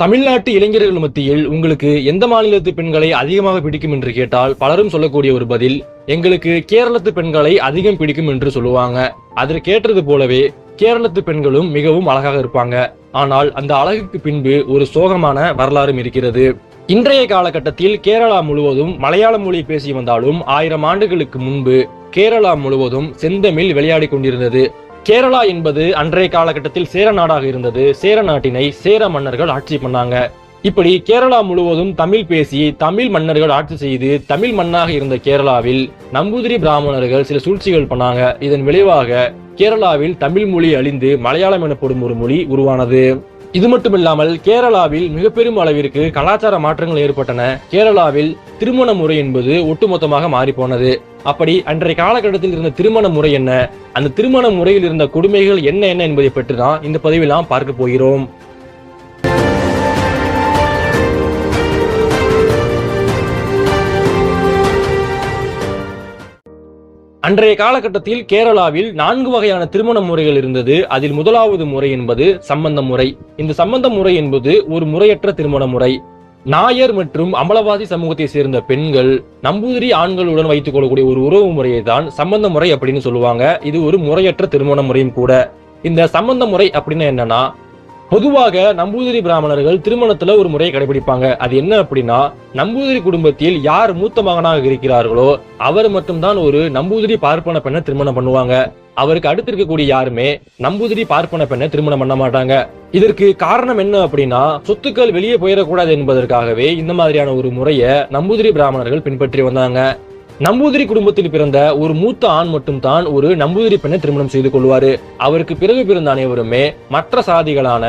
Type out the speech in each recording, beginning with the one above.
தமிழ்நாட்டு இளைஞர்கள் மத்தியில் உங்களுக்கு எந்த மாநிலத்து பெண்களை அதிகமாக பிடிக்கும் என்று கேட்டால் பலரும் சொல்லக்கூடிய ஒரு பதில் எங்களுக்கு கேரளத்து பெண்களை அதிகம் பிடிக்கும் என்று சொல்லுவாங்க. அதில் கேட்டது போலவே கேரளத்து பெண்களும் மிகவும் அழகாக இருப்பாங்க. ஆனால் அந்த அழகுக்கு பின்பு ஒரு சோகமான வரலாறும் இருக்கிறது. இன்றைய காலகட்டத்தில் கேரளா முழுவதும் மலையாள மொழி பேசி வந்தாலும் ஆயிரம் ஆண்டுகளுக்கு முன்பு கேரளா முழுவதும் செந்தமிழ் விளையாடி கொண்டிருந்தது. கேரளா என்பது அன்றைய காலகட்டத்தில் சேர நாடாக இருந்தது. சேர நாட்டினை சேர மன்னர்கள் ஆட்சி பண்ணாங்க. இப்படி கேரளா முழுவதும் தமிழ் பேசி தமிழ் மன்னர்கள் ஆட்சி செய்து தமிழ் மண்ணாக இருந்த கேரளாவில் நம்பூதிரி பிராமணர்கள் சில சூழ்ச்சிகள் பண்ணாங்க. இதன் விளைவாக கேரளாவில் தமிழ் மொழி அழிந்து மலையாளம் எனப்படும் ஒரு மொழி உருவானது. இது மட்டுமில்லாமல் கேரளாவில் மிக பெரும் அளவிற்கு கலாச்சார மாற்றங்கள் ஏற்பட்டன. கேரளாவில் திருமண முறை என்பது ஒட்டுமொத்தமாக மாறிப்போனது. அப்படி அன்றைய காலகட்டத்தில் இருந்த திருமண முறை என்ன? அந்த திருமண முறையில் இருந்த கொடுமைகள் என்ன என்ன என்பதை பற்றி தான் இந்த பதிவில் நாம் பார்க்க போகிறோம். அன்றைய காலகட்டத்தில் கேரளாவில் நான்கு வகையான திருமண முறைகள் இருந்தது. அதில் முதலாவது முறை என்பது சம்பந்த முறை. இந்த சம்பந்த முறை என்பது ஒரு முறையற்ற திருமண முறை. நாயர் மற்றும் அமலவாதி சமூகத்தை சேர்ந்த பெண்கள் நம்பூதிரி ஆண்களுடன் வைத்துக் கொள்ளக்கூடிய ஒரு உறவு முறையை தான் சம்பந்த முறை அப்படின்னு சொல்லுவாங்க. இது ஒரு முறையற்ற திருமண முறையும் கூட. இந்த சம்பந்த முறை அப்படின்னு என்னன்னா பொதுவாக நம்பூதிரி பிராமணர்கள் திருமணத்துல ஒரு முறையை கடைபிடிப்பாங்க. அது என்ன அப்படின்னா நம்பூதிரி குடும்பத்தில் யார் மூத்த மகனாக இருக்கிறார்களோ அவர் மட்டும்தான் ஒரு நம்பூதிரி பார்ப்பன பெண்ணை திருமணம் பண்ணுவாங்க. அவருக்கு அடுத்து இருக்கக்கூடிய யாருமே நம்பூதிரி பார்ப்பன பெண்ணை திருமணம் பண்ண மாட்டாங்க. இதற்கு காரணம் என்ன அப்படின்னா சொத்துக்கள் வெளியே போயிடக்கூடாது என்பதற்காகவே இந்த மாதிரியான ஒரு முறையை நம்பூதிரி பிராமணர்கள் பின்பற்றி வந்தாங்க. நம்பூதிரி குடும்பத்தில் பிறந்த ஒரு மூத்த ஆண் மட்டும் தான் ஒரு நம்பூதிரி பெண்ணை திருமணம் செய்து கொள்வாரு. அவருக்கு பிறகு பிறந்த அனைவருமே மற்ற சாதிகளான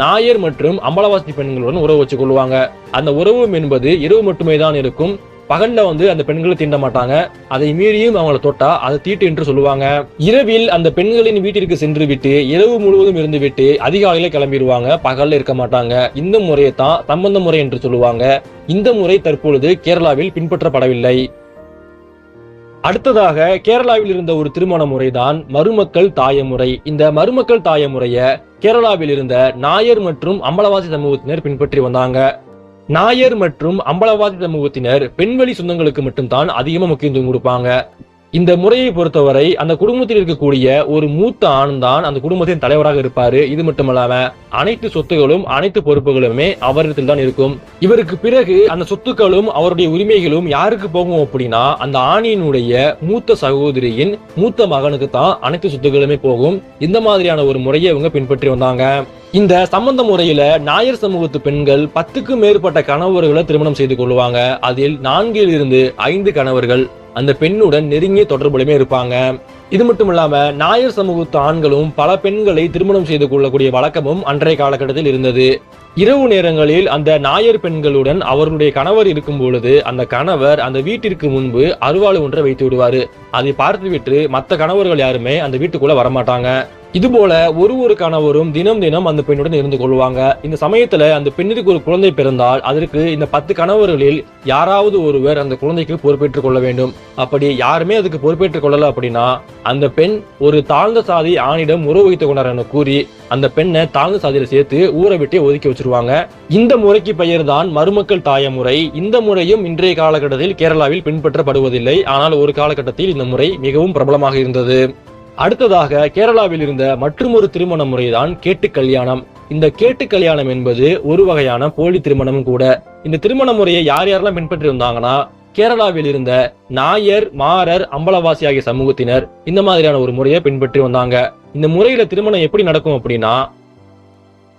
நாயர் மற்றும் அம்பலவாசி பெண்களுடன் உறவு வச்சு கொள்வாங்க. அந்த உறவு என்பது இரவு மட்டுமே தான் இருக்கும். பகல்ல வந்து அந்த பெண்களை தீண்ட மாட்டாங்க. அதை மீறியும் அவங்கள தொட்டா அதை தீட்டு என்று சொல்லுவாங்க. இரவில் அந்த பெண்களின் வீட்டிற்கு சென்று விட்டு இரவு முழுவதும் இருந்து விட்டு அதிகாலையில கிளம்பிடுவாங்க. பகல்ல இருக்க மாட்டாங்க. இந்த முறையை தான் சம்பந்த முறை என்று சொல்லுவாங்க. இந்த முறை தற்பொழுது கேரளாவில் பின்பற்றப்படவில்லை. அடுத்ததாக கேரளாவில் இருந்த ஒரு திருமண முறைதான் மருமக்கள் தாய முறை. இந்த மருமக்கள் தாயமுறைய கேரளாவில் இருந்த நாயர் மற்றும் அம்பலவாசி சமூகத்தினர் பின்பற்றி வந்தாங்க. நாயர் மற்றும் அம்பலவாதி சமூகத்தினர் பெண்வெளி சொந்தங்களுக்கு மட்டும்தான் அதிகமா முக்கியத்துவம் கொடுப்பாங்க. இந்த முறையை பொறுத்தவரை அந்த குடும்பத்தில் இருக்கக்கூடிய ஒரு மூத்த ஆண் தான் அந்த குடும்பத்தின் தலைவராக இருப்பாரு. இது மட்டுமல்லாம அனைத்து சொத்துகளும் அனைத்து பொறுப்புகளுமே அவரிடத்தில் தான் இருக்கும். இவருக்கு பிறகு அந்த சொத்துக்களும் அவருடைய உரிமைகளும் யாருக்கு போகும் அப்படின்னா அந்த ஆணியினுடைய மூத்த சகோதரியின் மூத்த மகனுக்கு தான் அனைத்து சொத்துக்களுமே போகும். இந்த மாதிரியான ஒரு முறையை இவங்க பின்பற்றி வந்தாங்க. இந்த சம்பந்த முறையில நாயர் சமூகத்து பெண்கள் பத்துக்கும் மேற்பட்ட கணவர்களை திருமணம் செய்து கொள்வாங்க. அதில் நான்கில் இருந்து ஐந்து கணவர்கள். அந்த பெண்ணுடன் நெருங்கிய தொடர்புலையுமே இருப்பாங்க. இது மட்டும் இல்லாம நாயர் சமூகத்து ஆண்களும் பல பெண்களை திருமணம் செய்து கொள்ளக்கூடிய வழக்கமும் அன்றைய காலகட்டத்தில் இருந்தது. இரவு நேரங்களில் அந்த நாயர் பெண்களுடன் அவர்களுடைய கணவர் இருக்கும் பொழுது அந்த கணவர் அந்த வீட்டிற்கு முன்பு அருவாள் ஒன்றை வைத்து விடுவாரு. அதை பார்த்துவிட்டு மற்ற கணவர்கள் யாருமே அந்த வீட்டுக்குள்ள வரமாட்டாங்க. இதுபோல ஒரு ஒரு கணவரும் தினம் தினம் அந்த பெண்ணுடன் இருந்து கொள்வாங்க. இந்த சமயத்துல அந்த பெண்ணிற்கு ஒரு குழந்தை பிறந்தால் அதற்கு இந்த பத்து கணவர்களில் யாராவது ஒருவர் அந்த குழந்தைக்கு பொறுப்பேற்றுக் கொள்ள வேண்டும். அப்படி யாருமே அதுக்கு பொறுப்பேற்றுக் கொள்ளல அப்படின்னா அந்த பெண் ஒரு தாழ்ந்த சாதி ஆணிடம் உறவு வைத்துக் கொண்டார் என கூறி அந்த பெண்ணை தாழ்ந்த சாதியில சேர்த்து ஊரை விட்டே ஒதுக்கி வச்சிருவாங்க. இந்த முறைக்கு பெயர் தான் மருமக்கள் தாய முறை. இந்த முறையும் இன்றைய காலகட்டத்தில் கேரளாவில் பின்பற்றப்படுவதில்லை. ஆனால் ஒரு காலகட்டத்தில் இந்த முறை மிகவும் பிரபலமாக இருந்தது. அடுத்ததாக கேரளாவில் இருந்த மற்றொரு திருமண முறைதான் கேட்டு கல்யாணம். இந்த கேட்டு கல்யாணம் என்பது ஒரு வகையான போலி திருமணமும் கூட. இந்த திருமண முறையை யார் யாரெல்லாம் பின்பற்றி வந்தாங்கன்னா கேரளாவில் இருந்த நாயர் மாரர் அம்பலவாசி ஆகிய சமூகத்தினர் இந்த மாதிரியான ஒரு முறையை பின்பற்றி வந்தாங்க. இந்த முறையில திருமணம் எப்படி நடக்கும் அப்படின்னா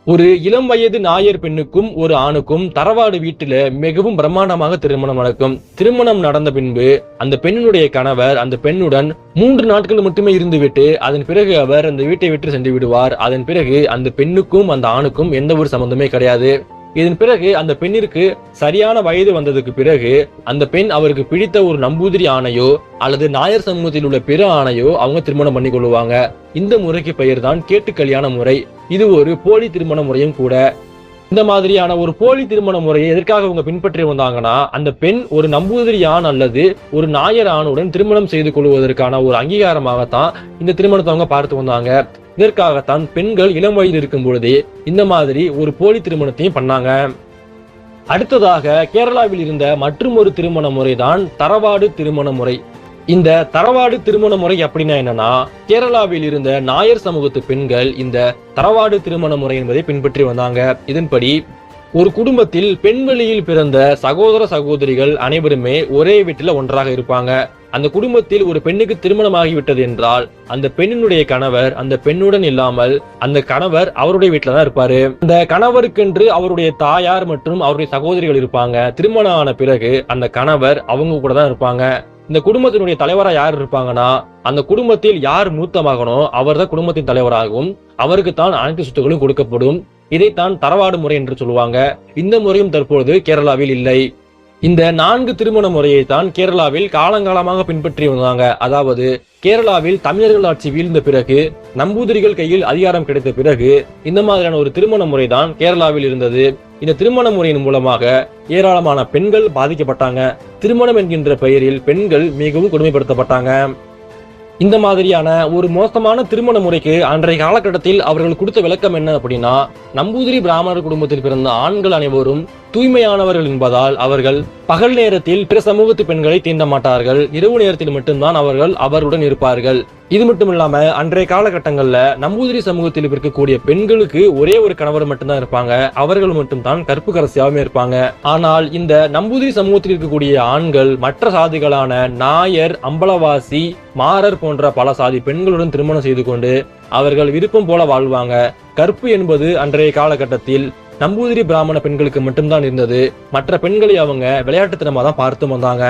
ஒரு இளம் வயது நாயர் பெண்ணுக்கும் ஒரு ஆணுக்கும் தரவாடு வீட்டில மிகவும் பிரம்மாண்டமாக திருமணம் நடக்கும். திருமணம் நடந்த பின்பு அந்த பெண்ணினுடைய கணவர் அந்த பெண்ணுடன் மூன்று நாட்கள் மட்டுமே இருந்துவிட்டு அதன் பிறகு அவர் அந்த வீட்டை விட்டு சென்று விடுவார். அதன் பிறகு அந்த பெண்ணுக்கும் அந்த ஆணுக்கும் எந்த ஒரு சம்பந்தமே கிடையாது. இதன் பிறகு அந்த பெண்ணிற்கு சரியான வயது வந்ததுக்கு பிறகு அந்த பெண் அவருக்கு பிடித்த ஒரு நம்பூதிரி ஆணையோ அல்லது நாயர் சமூகத்தில் உள்ள பிற ஆணையோ அவங்க திருமணம் பண்ணி கொள்ளுவாங்க. இந்த முறைக்கு பெயர் தான் கேட்டு கல்யாண முறை. இது ஒரு போலி திருமண முறையும் கூட. இந்த மாதிரியான ஒரு போலி திருமண முறையை எதற்காக அவங்க பின்பற்றி வந்தாங்கன்னா அந்த பெண் ஒரு நம்பூதிரி ஆண் அல்லது ஒரு நாயர் ஆணுடன் திருமணம் செய்து கொள்வதற்கான ஒரு அங்கீகாரமாகத்தான் இந்த திருமணத்தை அவங்க பார்த்து வந்தாங்க. இதற்காகத்தான் பெண்கள் இளம் வயதில் இருக்கும் பொழுதே இந்த மாதிரி ஒரு போலி திருமணத்தையும் பண்ணாங்க. அடுத்ததாக கேரளாவில் இருந்த மற்றொரு திருமண முறைதான் தரவாடு திருமண முறை. இந்த தரவாடு திருமண முறை அப்படின்னா என்னன்னா கேரளாவில் இருந்த நாயர் சமூகத்து பெண்கள் இந்த தரவாடு திருமண முறை என்பதை பின்பற்றி வந்தாங்க. இதன்படி ஒரு குடும்பத்தில் பெண்வெளியில் பிறந்த சகோதர சகோதரிகள் அனைவருமே ஒரே வீட்டில் ஒன்றாக இருப்பாங்க. அந்த குடும்பத்தில் ஒரு பெண்ணுக்கு திருமணமாகிவிட்டது என்றால் அந்த பெண்ணினுடைய கணவர் அந்த பெண்ணுடன் இல்லாமல் அந்த கணவர் அவருடைய வீட்டில தான் இருப்பாரு. அந்த கணவருக்கென்று அவருடைய தாயார் மற்றும் அவருடைய சகோதரிகள் இருப்பாங்க. திருமணம் ஆன பிறகு அந்த கணவர் அவங்க கூட தான் இருப்பாங்க. இந்த குடும்பத்தினுடைய தலைவரா யார் இருப்பாங்கன்னா அந்த குடும்பத்தில் யார் மூத்த மகனோ அவர் தான் குடும்பத்தின் தலைவராகவும் அவருக்கு தான் அனைத்து சொத்துக்களும் கொடுக்கப்படும். இதைத்தான் தரவாடு முறை என்று சொல்லுவாங்க. இந்த முறையும் தற்பொழுது கேரளாவில் இல்லை. இந்த நான்கு திருமண முறையை தான் கேரளாவில் காலங்காலமாக பின்பற்றி வந்தாங்க அதாவது கேரளாவில் தமிழர்கள் ஆட்சி வீழ்ந்த பிறகு நம்பூதிரிகள் கையில் அதிகாரம் கிடைத்த பிறகு இந்த மாதிரியான ஒரு திருமண முறை தான் கேரளாவில் இருந்தது. இந்த திருமண முறையின் மூலமாக ஏராளமான பெண்கள் பாதிக்கப்பட்டாங்க. திருமணம் என்கின்ற பெயரில் பெண்கள் மிகவும் கொடுமைப்படுத்தப்பட்டாங்க. இந்த மாதிரியான ஒரு மோசமான திருமண முறைக்கு அன்றைய காலகட்டத்தில் அவர்கள் கொடுத்த விளக்கம் என்ன அப்படின்னா நம்பூதிரி பிராமணர் குடும்பத்தில் பிறந்த ஆண்கள் அனைவரும் தூய்மையானவர்கள் என்பதால் அவர்கள் பகல் நேரத்தில் பிற சமூகத்து பெண்களை தீண்ட மாட்டார்கள். இரவு நேரத்தில் மட்டும்தான் அவர்கள் அவருடன் இருப்பார்கள். இது மட்டும் இல்லாம அன்றைய காலகட்டங்கள்ல நம்பூதிரி சமூகத்தில் இருக்கக்கூடிய பெண்களுக்கு ஒரே ஒரு கணவர் மட்டும்தான் இருப்பாங்க. அவர்கள் மட்டும்தான் கற்பு கரசியாகவும் இருப்பாங்க. ஆனால் இந்த நம்பூதிரி சமூகத்தில் இருக்கக்கூடிய ஆண்கள் மற்ற சாதிகளான நாயர் அம்பலவாசி மாரர் போன்ற பல சாதி பெண்களுடன் திருமணம் செய்து கொண்டு அவர்கள் விருப்பம் போல வாழ்வாங்க. கற்பு என்பது அன்றைய காலகட்டத்தில் நம்பூதிரி பிராமண பெண்களுக்கு மட்டும்தான் இருந்தது. மற்ற பெண்களை அவங்க விளையாட்டுத்தனமாக தான் பார்த்து வந்தாங்க.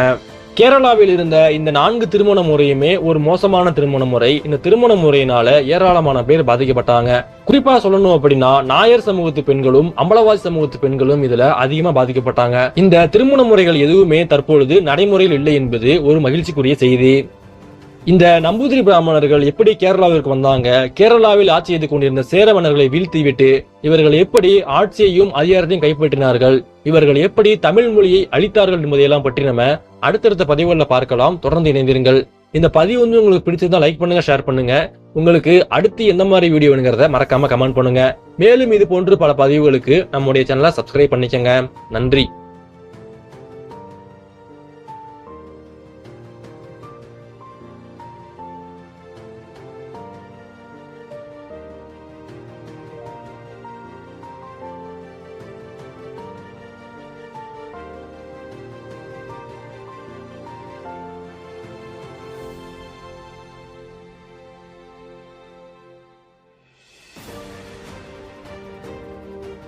கேரளாவில் இருந்த இந்த நான்கு திருமண முறையுமே ஒரு மோசமான திருமண முறை. இந்த திருமண முறையினால ஏராளமான பேர் பாதிக்கப்பட்டாங்க. குறிப்பா சொல்லணும் அப்படின்னா நாயர் சமூகத்து பெண்களும் அம்பலவாசி சமூகத்து பெண்களும் இதுல அதிகமா பாதிக்கப்பட்டாங்க. இந்த திருமண முறைகள் எதுவுமே தற்பொழுது நடைமுறையில் இல்லை என்பது ஒரு மகிழ்ச்சிக்குரிய செய்தி. இந்த நம்பூதிரி பிராமணர்கள் எப்படி கேரளாவிற்கு வந்தாங்க? கேரளாவில் ஆட்சி செய்து கொண்டிருந்த சேர மன்னர்களை வீழ்த்திவிட்டு இவர்கள் எப்படி ஆட்சியையும் அதிகாரத்தையும் கைப்பற்றினார்கள்? இவர்கள் எப்படி தமிழ் மொழியை அளித்தார்கள் என்பதையெல்லாம் பற்றி நம்ம அடுத்தடுத்த பதிவுகளில் பார்க்கலாம். தொடர்ந்து இணைந்திருங்கள். இந்த பதிவு வந்து உங்களுக்கு பிடிச்சிருந்தா லைக் பண்ணுங்க ஷேர் பண்ணுங்க. உங்களுக்கு அடுத்து எந்த மாதிரி வீடியோ வேணுங்கிறத மறக்காம கமெண்ட் பண்ணுங்க. மேலும் இது போன்று பல பதிவுகளுக்கு நம்முடைய சேனலை சப்ஸ்கிரைப் பண்ணிக்கங்க. நன்றி.